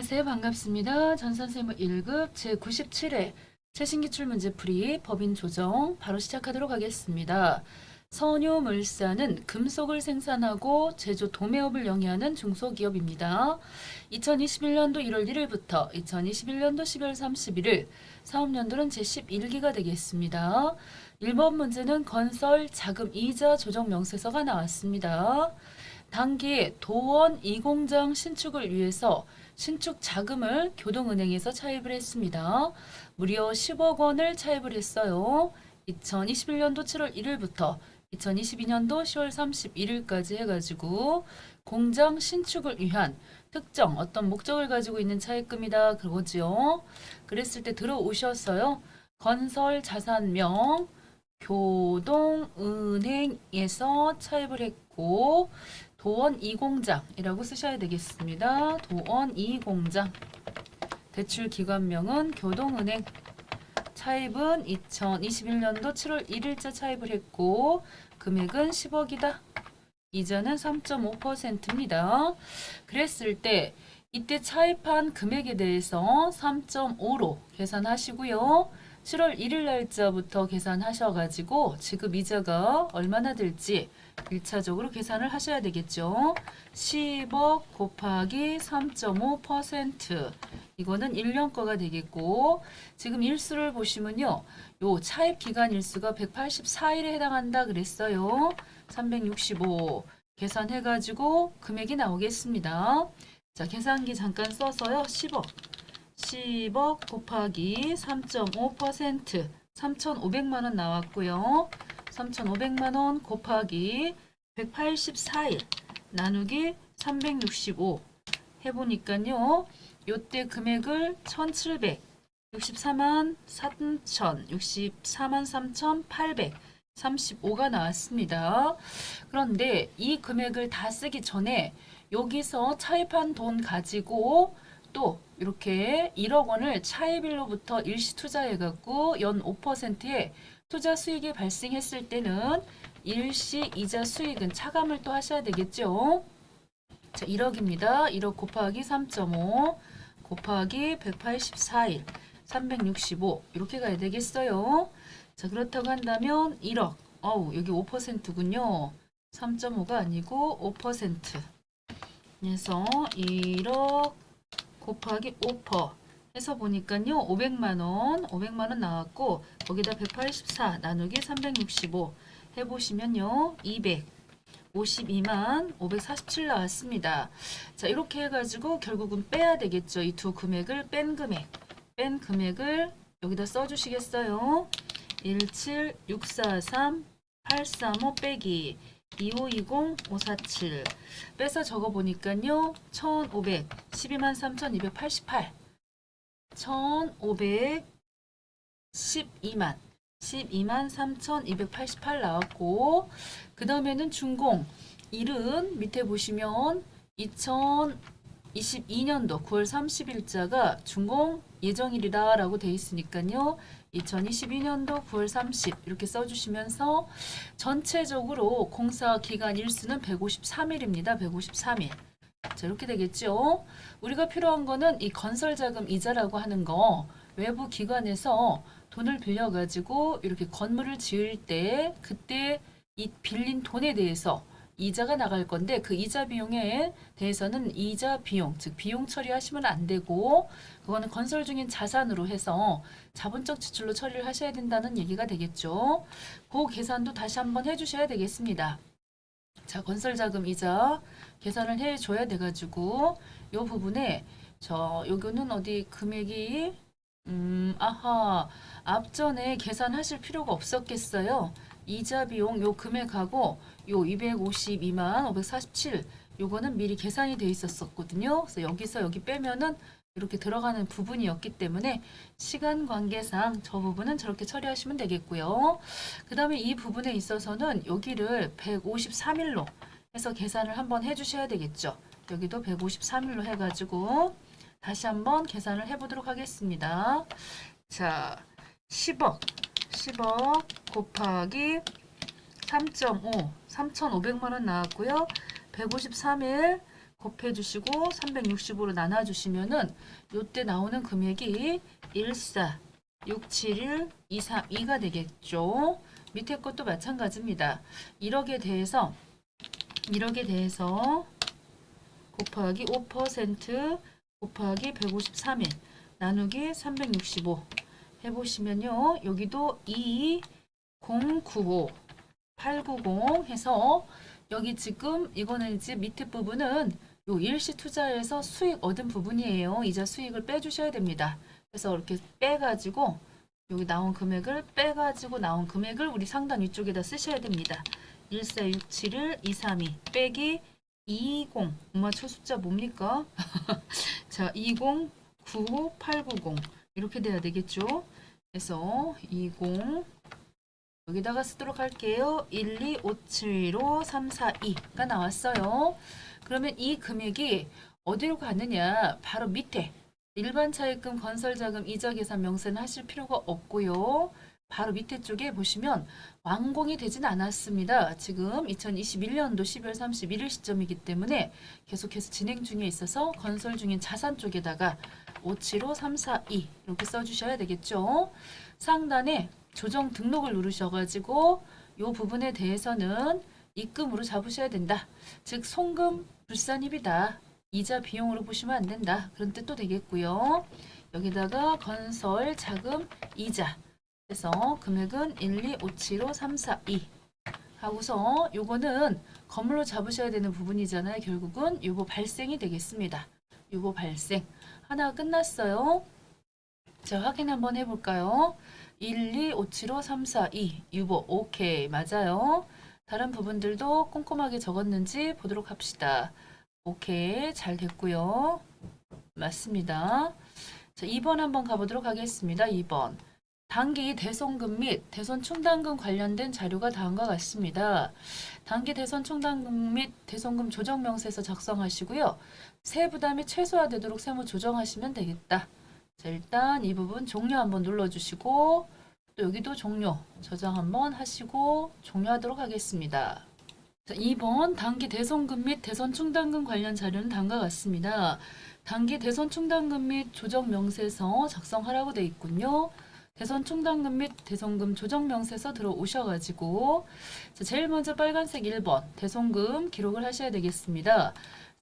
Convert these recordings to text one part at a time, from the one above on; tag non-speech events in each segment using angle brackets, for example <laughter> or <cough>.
안녕하세요. 반갑습니다. 전 선생물 1급 제97회 최신기 출 문제풀이 법인 조정 바로 시작하도록 하겠습니다. 선유물산은 금속을 생산하고 제조 도매업을 영위하는 중소기업입니다. 2021년도 1월 1일부터 2021년도 12월 31일 사업연도는 제11기가 되겠습니다. 1번 문제는 건설 자금 이자 조정 명세서가 나왔습니다. 단기 도원 이공장 신축을 위해서 신축 자금을 교동은행에서 차입을 했습니다. 무려 10억 원을 차입을 했어요. 2021년도 7월 1일부터 2022년도 10월 31일까지 해가지고 공장 신축을 위한 특정 어떤 목적을 가지고 있는 차입금이다 그거지요. 그랬을 때 들어오셨어요. 건설 자산명 교동은행에서 차입을 했고 도원 2공장이라고 쓰셔야 되겠습니다. 도원 2공장 대출 기관명은 교동은행 차입은 2021년도 7월 1일자 차입을 했고 금액은 10억이다. 이자는 3.5%입니다. 그랬을 때 이때 차입한 금액에 대해서 3.5로 계산하시고요. 7월 1일 날짜부터 계산하셔가지고 지급 이자가 얼마나 될지 1차적으로 계산을 하셔야 되겠죠. 10억 곱하기 3.5% 이거는 1년 거가 되겠고 지금 일수를 보시면요. 요 차입 기간 일수가 184일에 해당한다 그랬어요. 365 계산해 가지고 금액이 나오겠습니다. 자, 계산기 잠깐 써서요. 10억 10억 곱하기 3.5% 3,500만 원 나왔고요. 3,500만 원 곱하기 184일 나누기 365 해보니까요. 요때 금액을 1,700 64만 3천 64만 3,800 35가 나왔습니다. 그런데 이 금액을 다 쓰기 전에 여기서 차입한 돈 가지고 또 이렇게 1억 원을 차입일로부터 일시 투자해 갖고 연 5%의 투자 수익이 발생했을 때는 일시 이자 수익은 차감을 또 하셔야 되겠죠. 자, 1억입니다. 1억 곱하기 3.5 곱하기 184일 365 이렇게 가야 되겠어요. 자, 그렇다고 한다면 1억. 어우, 여기 5%군요. 3.5가 아니고 5%. 그래서 1억 곱하기 5% 해서 보니까요. 500만 원, 500만 원 나왔고 거기다 184 나누기 365 해 보시면요. 200 52만 547 나왔습니다. 자, 이렇게 해가지고 결국은 빼야 되겠죠. 이 두 금액을 뺀 금액. 뺀 금액을 여기다 써주시겠어요? 17643 835 빼기 2520 547 빼서 적어 보니까요. 1500 12만 3288 1512만. 12만 3288 나왔고 그 다음에는 준공. 일은 밑에 보시면 2022년도 9월 30일자가 준공 예정일이다 라고 돼 있으니까요. 2022년도 9월 30 이렇게 써주시면서 전체적으로 공사 기간 일수는 153일입니다. 153일 자 이렇게 되겠죠 우리가 필요한 거는 이 건설 자금 이자라고 하는 거 외부 기관에서 돈을 빌려 가지고 이렇게 건물을 지을 때 그때 이 빌린 돈에 대해서 이자가 나갈 건데 그 이자 비용에 대해서는 이자 비용 즉 비용 처리하시면 안 되고 그거는 건설 중인 자산으로 해서 자본적 지출로 처리를 하셔야 된다는 얘기가 되겠죠. 그 계산도 다시 한번 해주셔야 되겠습니다. 자 건설 자금 이자 계산을 해줘야 돼가지고 요 부분에 저 요거는 어디 금액이 음 아하 앞전에 계산하실 필요가 없었겠어요. 이자 비용 요 금액하고 요 252만 547 요거는 미리 계산이 돼 있었었거든요. 그래서 여기서 여기 빼면은 이렇게 들어가는 부분이었기 때문에 시간 관계상 저 부분은 저렇게 처리하시면 되겠고요. 그 다음에 이 부분에 있어서는 여기를 153일로 해서 계산을 한번 해주셔야 되겠죠. 여기도 153일로 해가지고 다시 한번 계산을 해보도록 하겠습니다. 자, 10억, 10억 곱하기 3.5, 3,500만 원 나왔고요. 153일 곱해주시고 365로 나눠주시면은 요때 나오는 금액이 14, 671, 232가 되겠죠. 밑에 것도 마찬가지입니다. 1억에 대해서 1억에 대해서 곱하기 5% 곱하기 153일 나누기 365 해보시면요. 여기도 2, 0, 9, 5, 890 해서 여기 지금 이거는 이제 밑에 부분은 요 일시 투자에서 수익 얻은 부분이에요. 이자 수익을 빼주셔야 됩니다. 그래서 이렇게 빼가지고 여기 나온 금액을 빼가지고 나온 금액을 우리 상단 위쪽에다 쓰셔야 됩니다. 14671 232 빼기 20 엄마 초숫자 뭡니까? <laughs> 자 20 95 890 이렇게 돼야 되겠죠? 그래서 20 여기다가 쓰도록 할게요. 1, 2, 5, 7, 5, 3, 4, 2가 나왔어요. 그러면 이 금액이 어디로 가느냐? 바로 밑에 일반 차입금, 건설자금, 이자 계산 명세는 하실 필요가 없고요. 바로 밑에 쪽에 보시면 완공이 되진 않았습니다. 지금 2021년도 12월 31일 시점이기 때문에 계속해서 진행 중에 있어서 건설 중인 자산 쪽에다가 575 342 이렇게 써주셔야 되겠죠. 상단에 조정 등록을 누르셔가지고 이 부분에 대해서는 입금으로 잡으셔야 된다. 즉 송금 불산입이다. 이자 비용으로 보시면 안 된다. 그런 뜻도 되겠고요. 여기다가 건설 자금 이자 그래서 금액은 1, 2, 5, 7, 5, 3, 4, 2 하고서 요거는 건물로 잡으셔야 되는 부분이잖아요. 결국은 요거 발생이 되겠습니다. 요거 발생 하나 끝났어요. 자 확인 한번 해볼까요? 1, 2, 5, 7, 5, 3, 4, 2 유보 오케이 맞아요. 다른 부분들도 꼼꼼하게 적었는지 보도록 합시다. 오케이 잘 됐고요. 맞습니다. 자 2번 한번 가보도록 하겠습니다. 2번 단기 대손금 및 대손 충당금 관련된 자료가 다음과 같습니다. 단기 대손 충당금 및 대손금 조정 명세서 작성하시고요. 세 부담이 최소화되도록 세무 조정하시면 되겠다. 자, 일단 이 부분 종료 한번 눌러주시고 또 여기도 종료 저장 한번 하시고 종료하도록 하겠습니다. 자, 2번 단기 대손금 및 대손 충당금 관련 자료는 다음과 같습니다. 단기 대손 충당금 및 조정 명세서 작성하라고 되어 있군요. 대선 충당금 및 대손금 조정 명세서 들어오셔가지고 자, 제일 먼저 빨간색 1번 대손금 기록을 하셔야 되겠습니다.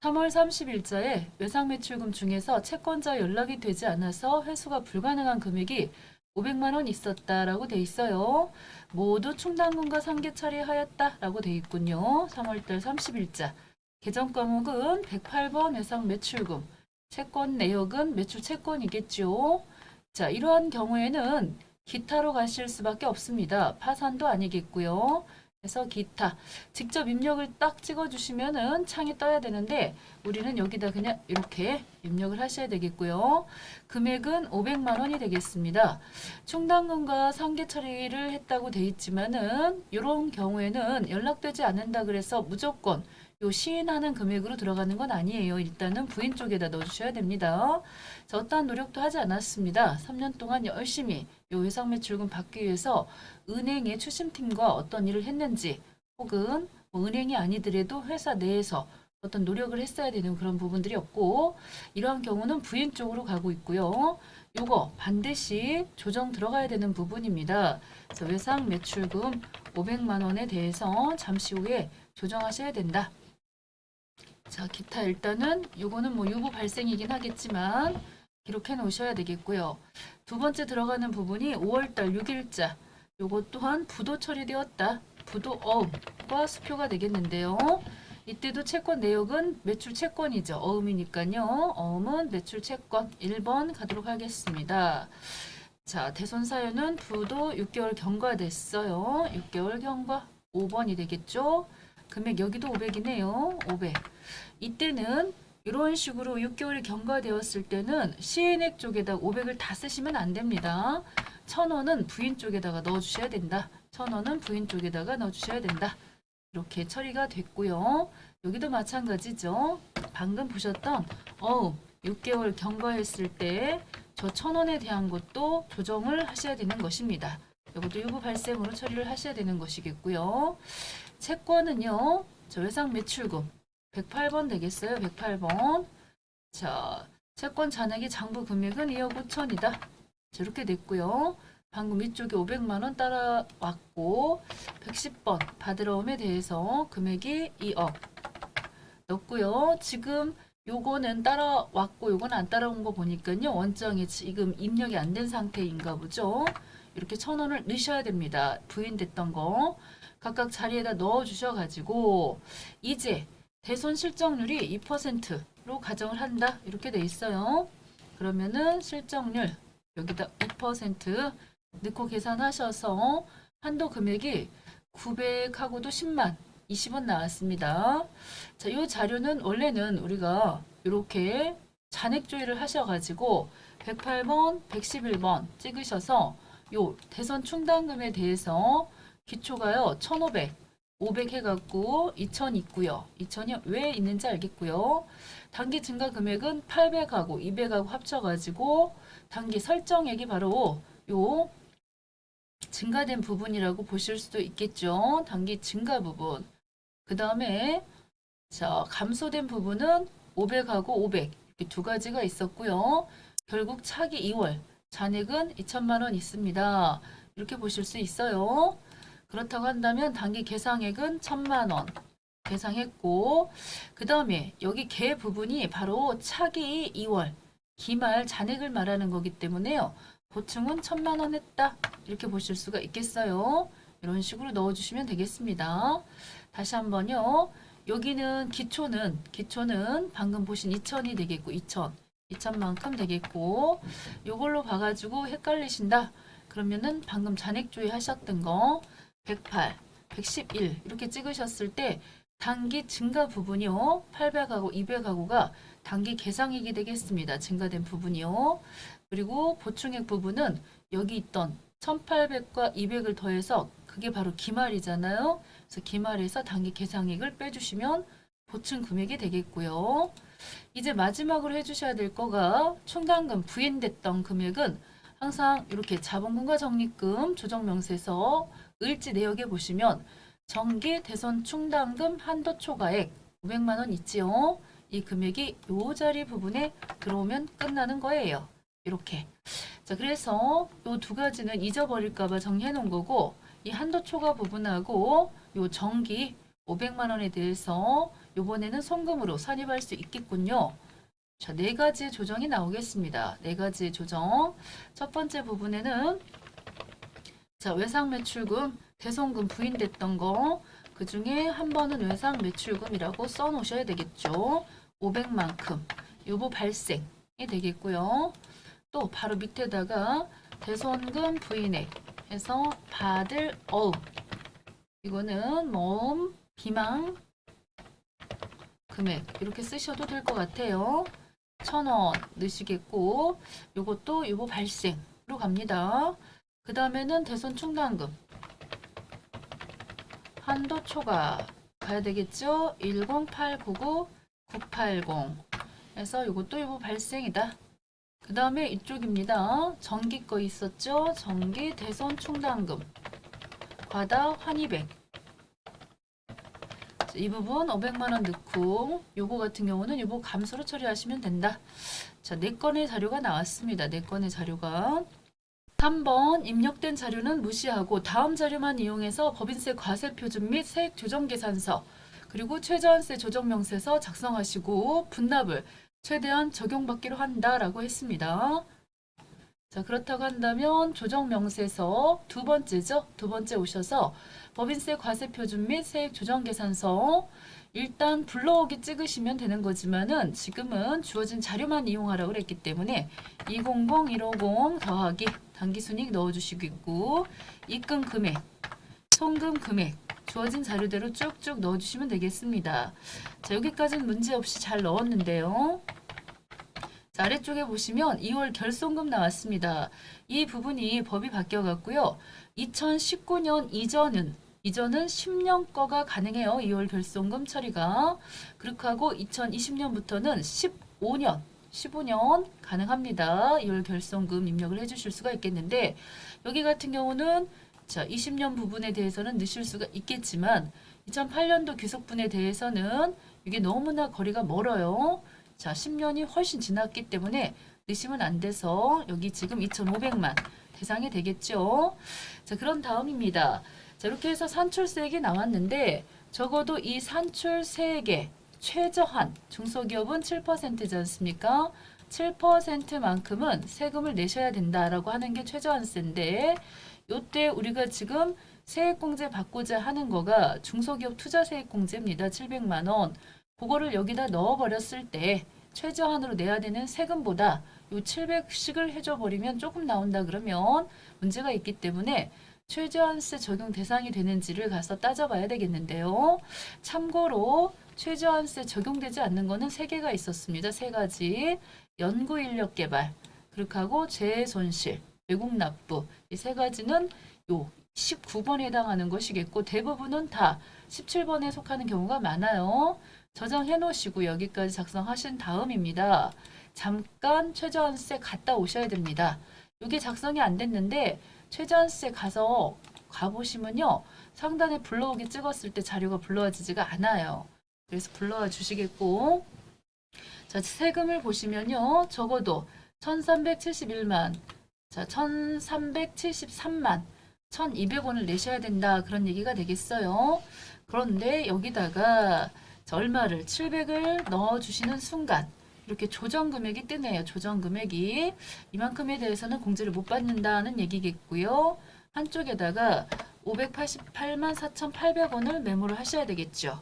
3월 30일자에 외상 매출금 중에서 채권자 연락이 되지 않아서 회수가 불가능한 금액이 500만 원 있었다라고 돼 있어요. 모두 충당금과 상계 처리하였다라고 돼 있군요. 3월달 30일자 계정 과목은 108번 외상 매출금 채권 내역은 매출 채권이겠죠. 자, 이러한 경우에는 기타로 가실 수밖에 없습니다. 파산도 아니겠고요. 그래서 기타 직접 입력을 딱 찍어주시면은 창이 떠야 되는데 우리는 여기다 그냥 이렇게 입력을 하셔야 되겠고요. 금액은 500만 원이 되겠습니다. 충당금과 상계 처리를 했다고 돼 있지만은 이런 경우에는 연락되지 않는다 그래서 무조건 요 시인하는 금액으로 들어가는 건 아니에요. 일단은 부인 쪽에다 넣어주셔야 됩니다. 자, 어떠한 노력도 하지 않았습니다. 3년 동안 열심히 요 외상 매출금 받기 위해서 은행의 추심팀과 어떤 일을 했는지 혹은 뭐 은행이 아니더라도 회사 내에서 어떤 노력을 했어야 되는 그런 부분들이 없고 이러한 경우는 부인 쪽으로 가고 있고요. 요거 반드시 조정 들어가야 되는 부분입니다. 그래서 외상 매출금 500만 원에 대해서 잠시 후에 조정하셔야 된다. 자, 기타 일단은 요거는 뭐 유보 발생이긴 하겠지만 기록해 놓으셔야 되겠고요. 두 번째 들어가는 부분이 5월달 6일자. 요것 또한 부도 처리되었다. 부도 어음과 수표가 되겠는데요. 이때도 채권 내역은 매출 채권이죠. 어음이니까요. 어음은 매출 채권 1번 가도록 하겠습니다. 자, 대손 사유는 부도 6개월 경과됐어요. 6개월 경과 5번이 되겠죠. 금액 여기도 500이네요. 500. 이때는 이런 식으로 6개월이 경과되었을 때는 시인액 쪽에다 500을 다 쓰시면 안 됩니다. 1000원은 부인 쪽에다가 넣어 주셔야 된다. 1000원은 부인 쪽에다가 넣어 주셔야 된다. 이렇게 처리가 됐고요. 여기도 마찬가지죠. 방금 보셨던 어우 6개월 경과했을 때 저 1000원에 대한 것도 조정을 하셔야 되는 것입니다. 이것도 유보 발생으로 처리를 하셔야 되는 것이겠고요. 채권은요. 저 외상 매출금 108번 되겠어요. 108번. 자, 채권 잔액의 장부 금액은 2억 5천이다. 이렇게 됐고요. 방금 위쪽에 500만 원 따라왔고 110번 받으러 옴에 대해서 금액이 2억 넣고요. 지금 요거는 따라왔고 요건 안 따라온 거 보니까요. 원장이 지금 입력이 안 된 상태인가 보죠. 이렇게 천 원을 넣으셔야 됩니다. 부인됐던 거 각각 자리에다 넣어 주셔 가지고 이제 대손 실적률이 2%로 가정을 한다. 이렇게 돼 있어요. 그러면은 실적률 여기다 2% 넣고 계산하셔서 한도 금액이 900하고도 10만 20원 나왔습니다. 자, 이 자료는 원래는 우리가 이렇게 잔액 조회를 하셔가지고 108번, 111번 찍으셔서 요 대선 충당금에 대해서 기초가요 1,500, 500 해갖고 2,000 있고요. 2,000이 왜 있는지 알겠고요. 단기 증가 금액은 800하고 200하고 합쳐가지고 단기 설정액이 바로 요 증가된 부분이라고 보실 수도 있겠죠. 단기 증가 부분. 그 다음에 자 감소된 부분은 500하고 500 이렇게 두 가지가 있었고요. 결국 차기 2월 잔액은 2천만 원 있습니다. 이렇게 보실 수 있어요. 그렇다고 한다면 단기 계상액은 1천만 원 계상했고 그 다음에 여기 개 부분이 바로 차기 2월 기말 잔액을 말하는 거기 때문에요. 보충은 천만 원 했다. 이렇게 보실 수가 있겠어요. 이런 식으로 넣어주시면 되겠습니다. 다시 한번요. 여기는 기초는 기초는 방금 보신 2천이 되겠고 2천 2천만큼 되겠고 요걸로 봐가지고 헷갈리신다. 그러면은 방금 잔액 조회 하셨던 거 108, 111 이렇게 찍으셨을 때 단기 증가 부분이요. 800하고 200하고가 단기 계상액이 되겠습니다. 증가된 부분이요. 그리고 보충액 부분은 여기 있던 1800과 200을 더해서 그게 바로 기말이잖아요. 그래서 기말에서 단기 계상액을 빼주시면 보충 금액이 되겠고요. 이제 마지막으로 해주셔야 될 거가 충당금 부인됐던 금액은 항상 이렇게 자본금과 적립금 조정명세서 을지 내역에 보시면 정기 대선 충당금 한도 초과액 500만 원 있지요. 이 금액이 요 자리 부분에 들어오면 끝나는 거예요. 이렇게. 자, 그래서 요 두 가지는 잊어버릴까봐 정리해 놓은 거고, 이 한도 초과 부분하고 요 정기 500만 원에 대해서 요번에는 송금으로 산입할 수 있겠군요. 자, 네 가지의 조정이 나오겠습니다. 네 가지의 조정. 첫 번째 부분에는 자, 외상 매출금, 대송금 부인됐던 거, 그 중에 한 번은 외상 매출금이라고 써 놓으셔야 되겠죠. 500만큼. 요거 발생이 되겠고요. 또 바로 밑에다가 대손금 부인액 해서 받을 어음. 이거는 모음, 비망, 금액 이렇게 쓰셔도 될 것 같아요. 천원 넣으시겠고 요것도 요거 발생으로 갑니다. 그 다음에는 대손 충당금 한도 초과 가야 되겠죠? 10899 980 해서 요것도 요거 발생이다. 그 다음에 이쪽입니다. 전기 거 있었죠? 전기 대손 충당금 과다 환입액 자, 이 부분 500만 원 넣고 요거 같은 경우는 요거 감소로 처리하시면 된다. 자, 네 건의 자료가 나왔습니다. 네 건의 자료가 3번 입력된 자료는 무시하고 다음 자료만 이용해서 법인세 과세 표준 및 세액 조정 계산서 그리고 최저한세 조정 명세서 작성하시고 분납을 최대한 적용받기로 한다라고 했습니다. 자, 그렇다고 한다면 조정 명세서 두 번째죠. 두 번째 오셔서 법인세 과세 표준 및 세액 조정 계산서 일단 불러오기 찍으시면 되는 거지만은 지금은 주어진 자료만 이용하라고 그랬기 때문에 200150 더하기 단기순이익 넣어주시고 있고 입금 금액, 송금 금액 주어진 자료대로 쭉쭉 넣어주시면 되겠습니다. 자 여기까지는 문제 없이 잘 넣었는데요. 자, 아래쪽에 보시면 2월 결손금 나왔습니다. 이 부분이 법이 바뀌어갔고요. 2019년 이전은 이전은 10년 거가 가능해요. 2월 결손금 처리가. 그렇게 하고 2020년부터는 15년 15년 가능합니다. 2월 결손금 입력을 해주실 수가 있겠는데 여기 같은 경우는 자 20년 부분에 대해서는 넣으실 수가 있겠지만 2008년도 귀속분에 대해서는 이게 너무나 거리가 멀어요. 자, 10년이 훨씬 지났기 때문에 넣으시면 안 돼서 여기 지금 2,500만 대상이 되겠죠. 자, 그런 다음입니다. 자, 이렇게 해서 산출세액이 나왔는데 적어도 이 산출세액의 최저한 중소기업은 7%지 않습니까? 7%만큼은 세금을 내셔야 된다라고 하는 게 최저한세인데 요때 우리가 지금 세액공제 받고자 하는 거가 중소기업 투자세액공제입니다. 700만 원. 그거를 여기다 넣어버렸을 때 최저한으로 내야 되는 세금보다 요 700씩을 해줘 버리면 조금 나온다 그러면 문제가 있기 때문에 최저한세 적용 대상이 되는지를 가서 따져봐야 되겠는데요. 참고로 최저한세 적용되지 않는 거는 세 개가 있었습니다. 세 가지 연구 인력 개발, 그렇게 하고 재해 손실, 외국 납부 이 세 가지는 요 19번에 해당하는 것이겠고 대부분은 다 17번에 속하는 경우가 많아요. 저장해 놓으시고 여기까지 작성하신 다음입니다. 잠깐 최저한세 갔다 오셔야 됩니다. 이게 작성이 안 됐는데 최저한세 가서 가보시면요. 상단에 불러오기 찍었을 때 자료가 불러와지지가 않아요. 그래서 불러와 주시겠고 자 세금을 보시면요. 적어도 1371만 자 1373만 1200원을 내셔야 된다 그런 얘기가 되겠어요. 그런데 여기다가 자, 얼마를 700을 넣어 주시는 순간 이렇게 조정 금액이 뜨네요. 조정 금액이 이만큼에 대해서는 공제를 못 받는다는 얘기겠고요. 한쪽에다가 588만 4,800원을 메모를 하셔야 되겠죠.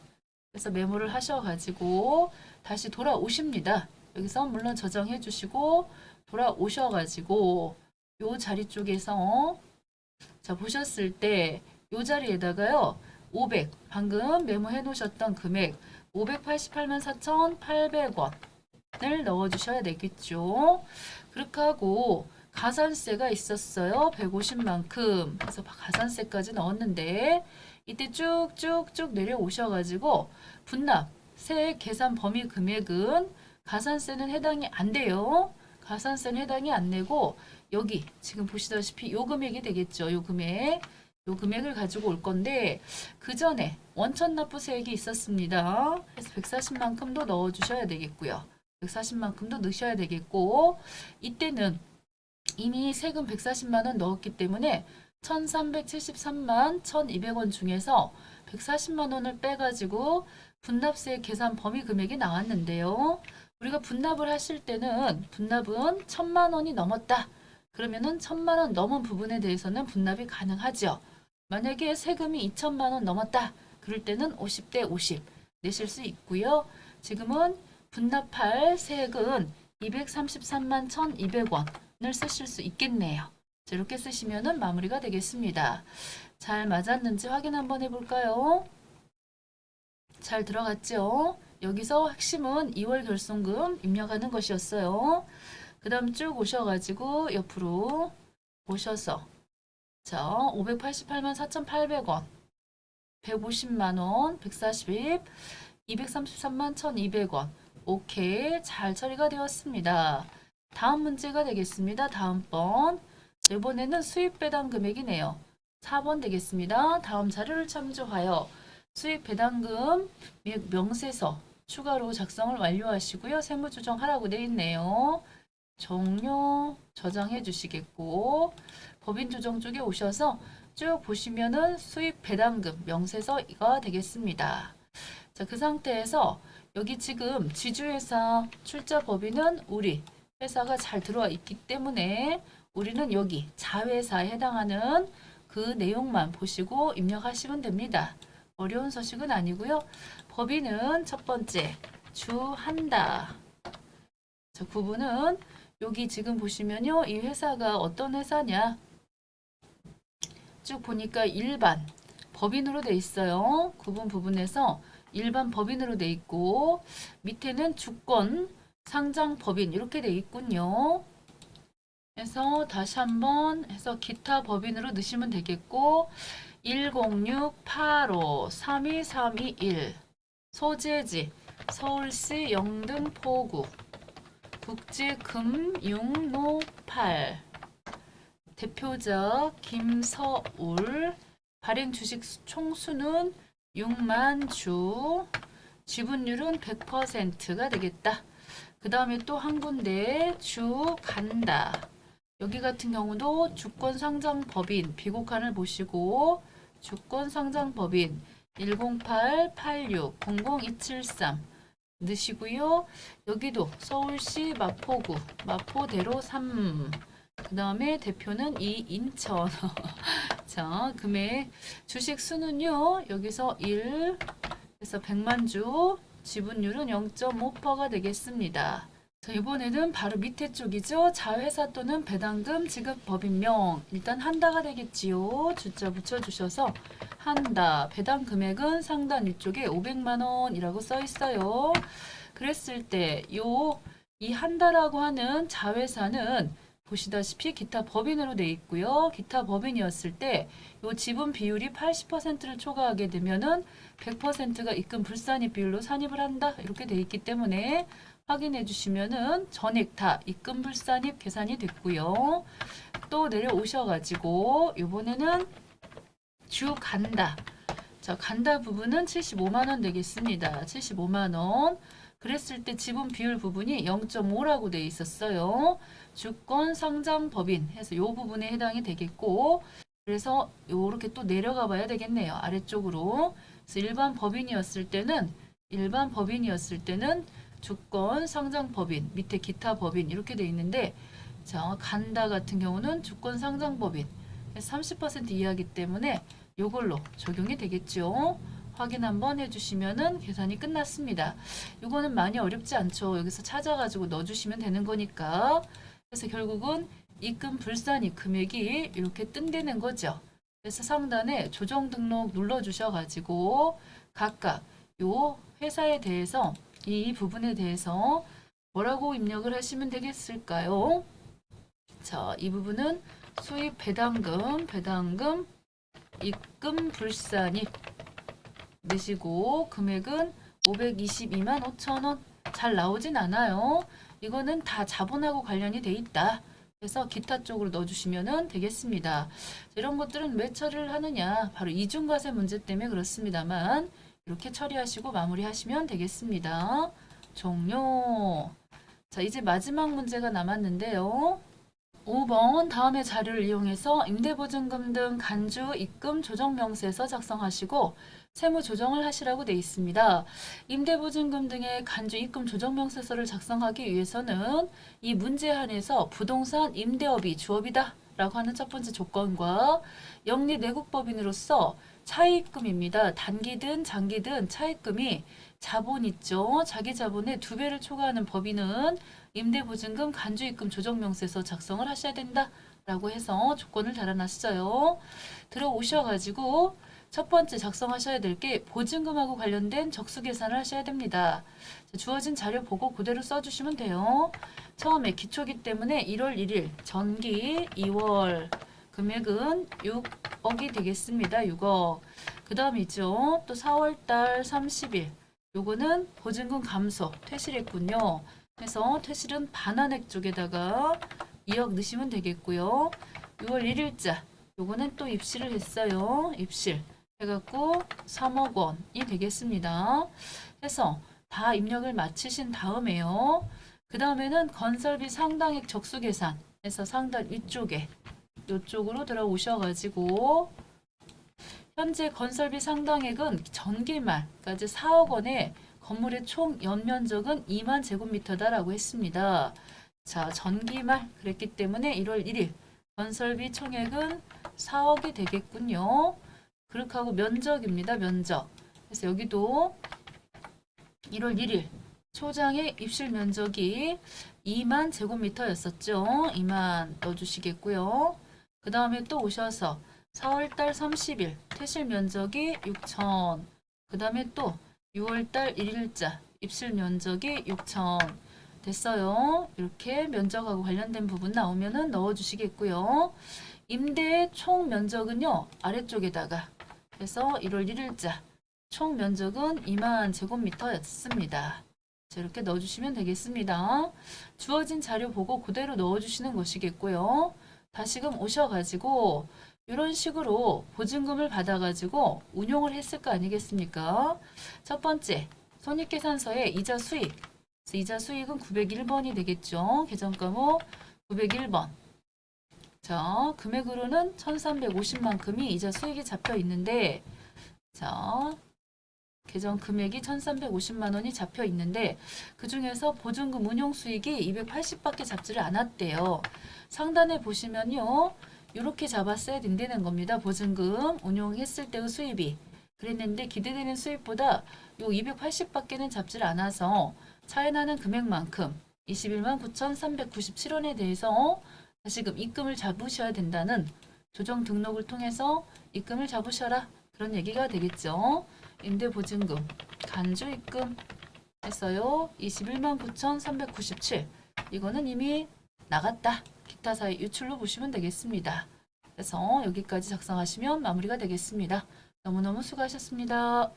그래서 메모를 하셔가지고 다시 돌아오십니다. 여기서 물론 저장해 주시고 돌아오셔가지고 요 자리 쪽에서 자 보셨을 때 요 자리에다가요 500 방금 메모해 놓으셨던 금액 588만 4,800원을 넣어 주셔야 되겠죠. 그렇게 하고 가산세가 있었어요. 150만큼. 그래서 가산세까지 넣었는데 이때 쭉쭉쭉 내려오셔가지고 분납 세액 계산 범위 금액은 가산세는 해당이 안 돼요. 가산세는 해당이 안 되고 여기 지금 보시다시피 요 금액이 되겠죠. 요 금액. 요 금액을 가지고 올 건데 그 전에 원천 납부 세액이 있었습니다. 그래서 140만큼도 넣어 주셔야 되겠고요. 140만큼도 넣으셔야 되겠고 이때는 이미 세금 140만 원 넣었기 때문에 1373만 1200원 중에서 140만 원을 빼가지고 분납세 계산 범위 금액이 나왔는데요. 우리가 분납을 하실 때는 분납은 1000만 원이 넘었다. 그러면은 1000만 원 넘은 부분에 대해서는 분납이 가능하죠. 만약에 세금이 2천만 원 넘었다. 그럴 때는 50대 50 내실 수 있고요. 지금은 분납할 세액은 233만 1,200원 을 쓰실 수 있겠네요. 자, 이렇게 쓰시면은 마무리가 되겠습니다. 잘 맞았는지 확인 한번 해볼까요? 잘 들어갔죠? 여기서 핵심은 2월 결손금 입력하는 것이었어요. 그 다음 쭉 오셔가지고 옆으로 오셔서 자, 588만 4,800원, 150만 원, 140입, 233만 1,200원. 오케이. 잘 처리가 되었습니다. 다음 문제가 되겠습니다. 다음 번. 이번에는 수입 배당 금액이네요. 4번 되겠습니다. 다음 자료를 참조하여 수입 배당금 및 명세서 추가로 작성을 완료하시고요. 세무 조정하라고 되어 있네요. 종료 저장해 주시겠고 법인 조정 쪽에 오셔서 쭉 보시면은 수입 배당금 명세서가 되겠습니다. 자, 그 상태에서 여기 지금 지주회사 출자 법인은 우리 회사가 잘 들어와 있기 때문에 우리는 여기 자회사에 해당하는 그 내용만 보시고 입력하시면 됩니다. 어려운 서식은 아니고요. 법인은 첫 번째 주한다. 자, 구분은 여기 지금 보시면요. 이 회사가 어떤 회사냐? 쭉 보니까 일반 법인으로 돼 있어요. 구분 부분에서 일반 법인으로 돼 있고 밑에는 주권 상장 법인 이렇게 돼 있군요. 그래서 다시 한번 해서 기타 법인으로 넣으시면 되겠고 10685-32321 소재지 서울시 영등포구 국제금융노팔 대표자 김서울 발행 주식 총수는 6만 주 지분율은 100%가 되겠다. 그 다음에 또 한 군데 주 간다. 여기 같은 경우도 주권 상장 법인 비곡한을 보시고 주권 상장 법인 108-86-00273 넣으시고요. 여기도 서울시 마포구 마포대로 3. 그 다음에 대표는 이 인천. <laughs> 자, 금액 주식 수는요. 여기서 1 해서 100만 주 지분율은 0.5%가 되겠습니다. 자, 이번에는 바로 밑에 쪽이죠. 자회사 또는 배당금 지급 법인명. 일단 한다가 되겠지요. 주자 붙여주셔서 한다. 배당 금액은 상단 위쪽에 500만 원이라고 써 있어요. 그랬을 때, 요, 이 한다라고 하는 자회사는 보시다시피 기타 법인으로 돼 있고요. 기타 법인이었을 때, 요 지분 비율이 80%를 초과하게 되면은 100%가 입금 불산입 비율로 산입을 한다. 이렇게 돼 있기 때문에 확인해 주시면은 전액 다 입금 불산입 계산이 됐고요. 또 내려오셔 가지고 이번에는 주 간다. 자, 간다 부분은 75만 원 되겠습니다. 75만 원. 그랬을 때 지분 비율 부분이 0.5라고 돼 있었어요. 주권 상장 법인 해서 이 부분에 해당이 되겠고 그래서 요렇게 또 내려가 봐야 되겠네요. 아래쪽으로. 그래서 일반 법인이었을 때는 일반 법인이었을 때는 주권 상장 법인 밑에 기타 법인 이렇게 돼 있는데 자 간다 같은 경우는 주권 상장 법인 30% 이하기 때문에 요걸로 적용이 되겠죠. 확인 한번 해주시면은 계산이 끝났습니다. 이거는 많이 어렵지 않죠. 여기서 찾아가지고 넣어주시면 되는 거니까. 그래서 결국은 입금 불산입 금액이 이렇게 뜬다는 거죠. 그래서 상단에 조정 등록 눌러주셔가지고 각각 요 회사에 대해서 이 부분에 대해서 뭐라고 입력을 하시면 되겠을까요? 자, 이 부분은 수입 배당금, 배당금, 입금 불산입 넣으시고 금액은 522만 5천 원. 잘 나오진 않아요. 이거는 다 자본하고 관련이 돼 있다. 그래서 기타 쪽으로 넣어주시면 되겠습니다. 이런 것들은 왜 처리를 하느냐? 바로 이중과세 문제 때문에 그렇습니다만 이렇게 처리하시고 마무리하시면 되겠습니다. 종료. 자, 이제 마지막 문제가 남았는데요. 5번 다음의 자료를 이용해서 임대보증금 등 간주 입금 조정 명세서 작성하시고 세무 조정을 하시라고 돼 있습니다. 임대보증금 등의 간주 입금 조정 명세서를 작성하기 위해서는 이 문제 한에서 부동산 임대업이 주업이다 라고 하는 첫 번째 조건과 영리 내국법인으로서 차입금입니다. 단기든 장기든 차입금이 자본 있죠. 자기 자본의 두 배를 초과하는 법인은 임대보증금 간주입금 조정명세서 작성을 하셔야 된다 라고 해서 조건을 달아놨어요. 들어오셔가지고 첫 번째 작성하셔야 될 게 보증금하고 관련된 적수 계산을 하셔야 됩니다. 자, 주어진 자료 보고 그대로 써주시면 돼요. 처음에 기초기 때문에 1월 1일 전기 2월 금액은 6억이 되겠습니다. 6억. 그 다음이죠. 또 4월달 30일. 요거는 보증금 감소, 퇴실했군요. 그래서 퇴실은 반환액 쪽에다가 2억 넣으시면 되겠고요. 6월 1일자. 요거는 또 입실을 했어요. 입실. 해갖고 3억 원이 되겠습니다. 해서 다 입력을 마치신 다음에요. 그 다음에는 건설비 상당액 적수 계산 해서 상단 위쪽에 이쪽으로 들어오셔가지고 현재 건설비 상당액은 전기말까지 4억 원에 건물의 총 연면적은 2만 제곱미터다라고 했습니다. 자, 전기말 그랬기 때문에 1월 1일 건설비 총액은 4억이 되겠군요. 그렇게 하고 면적입니다. 면적. 그래서 여기도 1월 1일 초장의 입실 면적이 2만 제곱미터였었죠. 2만 넣어주시겠고요. 그 다음에 또 오셔서 4월달 30일 퇴실 면적이 6천. 그 다음에 또 6월달 1일자 입실 면적이 6천. 됐어요. 이렇게 면적하고 관련된 부분 나오면은 넣어주시겠고요. 임대의 총 면적은요 아래쪽에다가 그래서 1월 1일자 총 면적은 2만 제곱미터였습니다. 자, 이렇게 넣어주시면 되겠습니다. 주어진 자료 보고 그대로 넣어주시는 것이겠고요. 다시금 오셔가지고 이런 식으로 보증금을 받아가지고 운용을 했을 거 아니겠습니까? 첫 번째 손익계산서에 이자 수익. 이자 수익은 901번이 되겠죠. 계정 과목 901번. 자, 금액으로는 1350만큼이 이자 수익이 잡혀 있는데 자, 계정 금액이 1350만 원이 잡혀 있는데 그 중에서 보증금 운용 수익이 280밖에 잡지를 않았대요. 상단에 보시면요. 이렇게 잡았어야 된다는 겁니다. 보증금 운용했을 때의 수입이. 그랬는데 기대되는 수입보다 요 280밖에는 잡지를 않아서 차이 나는 금액만큼 21만 9,397원에 대해서 다시금 입금을 잡으셔야 된다는 조정 등록을 통해서 입금을 잡으셔라. 그런 얘기가 되겠죠. 임대보증금 간주 입금 했어요. 21만 9,397. 이거는 이미 나갔다. 기타 사이 유출로 보시면 되겠습니다. 그래서 여기까지 작성하시면 마무리가 되겠습니다. 너무너무 수고하셨습니다.